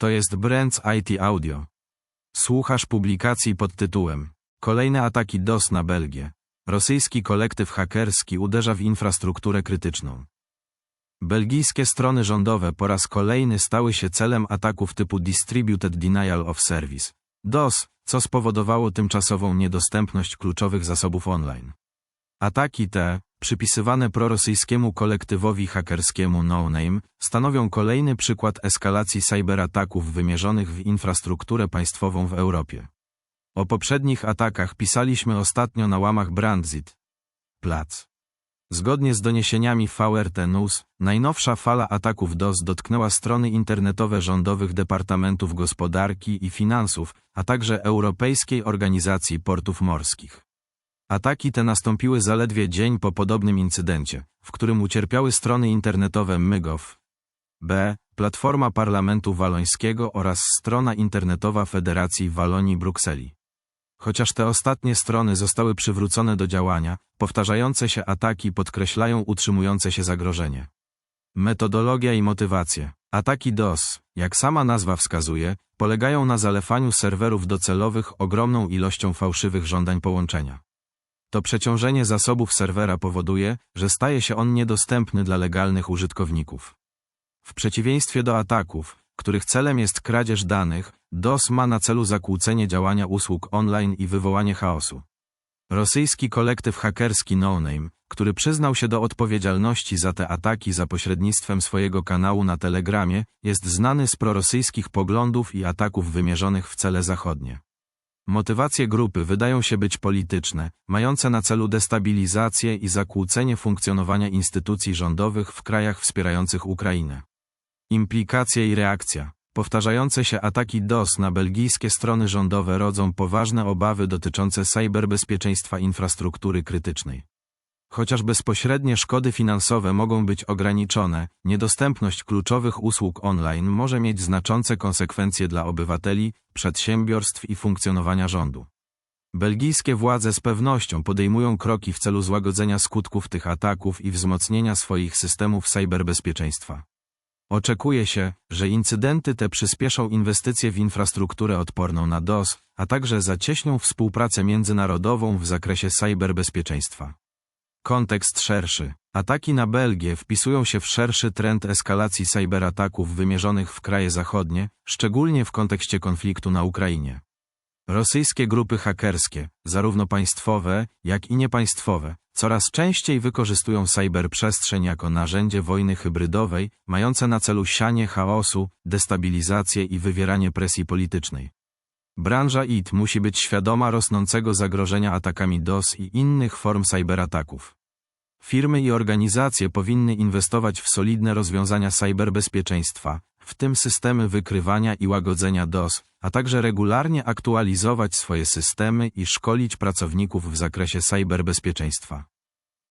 To jest Brands IT Audio. Słuchasz publikacji pod tytułem Kolejne ataki DOS na Belgię. Rosyjski kolektyw hakerski uderza w infrastrukturę krytyczną. Belgijskie strony rządowe po raz kolejny stały się celem ataków typu Distributed Denial of Service. DOS, co spowodowało tymczasową niedostępność kluczowych zasobów online. Ataki te, przypisywane prorosyjskiemu kolektywowi hakerskiemu No Name, stanowią kolejny przykład eskalacji cyberataków wymierzonych w infrastrukturę państwową w Europie. O poprzednich atakach pisaliśmy ostatnio na łamach Brandsit. Plac. Zgodnie z doniesieniami VRT News, najnowsza fala ataków DOS dotknęła strony internetowe rządowych Departamentów Gospodarki i Finansów, a także Europejskiej Organizacji Portów Morskich. Ataki te nastąpiły zaledwie dzień po podobnym incydencie, w którym ucierpiały strony internetowe Mygow, B, Platforma Parlamentu Walońskiego oraz strona internetowa Federacji Walonii Brukseli. Chociaż te ostatnie strony zostały przywrócone do działania, powtarzające się ataki podkreślają utrzymujące się zagrożenie. Metodologia i motywacje. Ataki DOS, jak sama nazwa wskazuje, polegają na zalewaniu serwerów docelowych ogromną ilością fałszywych żądań połączenia. To przeciążenie zasobów serwera powoduje, że staje się on niedostępny dla legalnych użytkowników. W przeciwieństwie do ataków, których celem jest kradzież danych, DOS ma na celu zakłócenie działania usług online i wywołanie chaosu. Rosyjski kolektyw hakerski No Name, który przyznał się do odpowiedzialności za te ataki za pośrednictwem swojego kanału na Telegramie, jest znany z prorosyjskich poglądów i ataków wymierzonych w cele zachodnie. Motywacje grupy wydają się być polityczne, mające na celu destabilizację i zakłócenie funkcjonowania instytucji rządowych w krajach wspierających Ukrainę. Implikacje i reakcja. Powtarzające się ataki DOS na belgijskie strony rządowe rodzą poważne obawy dotyczące cyberbezpieczeństwa infrastruktury krytycznej. Chociaż bezpośrednie szkody finansowe mogą być ograniczone, niedostępność kluczowych usług online może mieć znaczące konsekwencje dla obywateli, przedsiębiorstw i funkcjonowania rządu. Belgijskie władze z pewnością podejmują kroki w celu złagodzenia skutków tych ataków i wzmocnienia swoich systemów cyberbezpieczeństwa. Oczekuje się, że incydenty te przyspieszą inwestycje w infrastrukturę odporną na DOS, a także zacieśnią współpracę międzynarodową w zakresie cyberbezpieczeństwa. Kontekst szerszy. Ataki na Belgię wpisują się w szerszy trend eskalacji cyberataków wymierzonych w kraje zachodnie, szczególnie w kontekście konfliktu na Ukrainie. Rosyjskie grupy hakerskie, zarówno państwowe, jak i niepaństwowe, coraz częściej wykorzystują cyberprzestrzeń jako narzędzie wojny hybrydowej, mające na celu sianie chaosu, destabilizację i wywieranie presji politycznej. Branża IT musi być świadoma rosnącego zagrożenia atakami DOS i innych form cyberataków. Firmy i organizacje powinny inwestować w solidne rozwiązania cyberbezpieczeństwa, w tym systemy wykrywania i łagodzenia DOS, a także regularnie aktualizować swoje systemy i szkolić pracowników w zakresie cyberbezpieczeństwa.